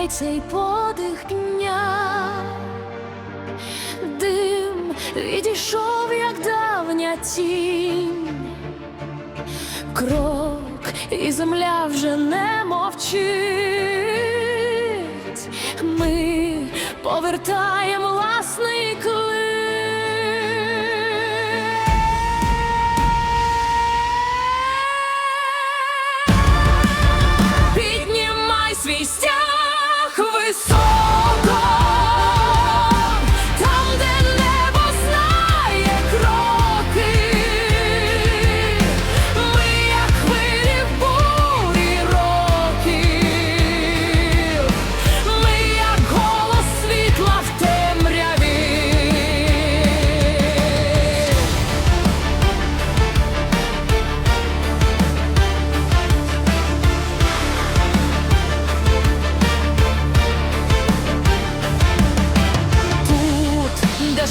Відчувай цей подих дня, дим відійшов, як давня тінь, крок, і земля вже не мовчить, ми повертаємо власний клик. свій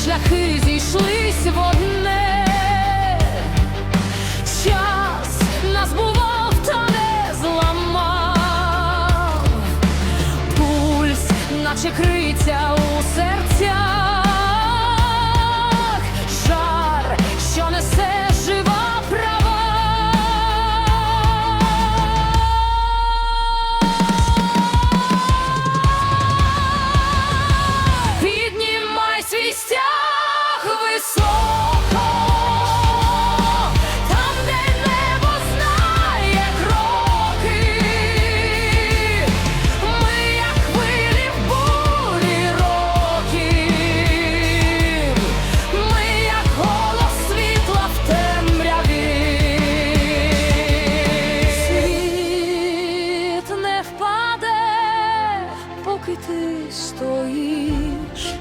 шляхи зійшлись в одне, час нас бував, та не зламав, пульс, наче криця поки ти стоїш.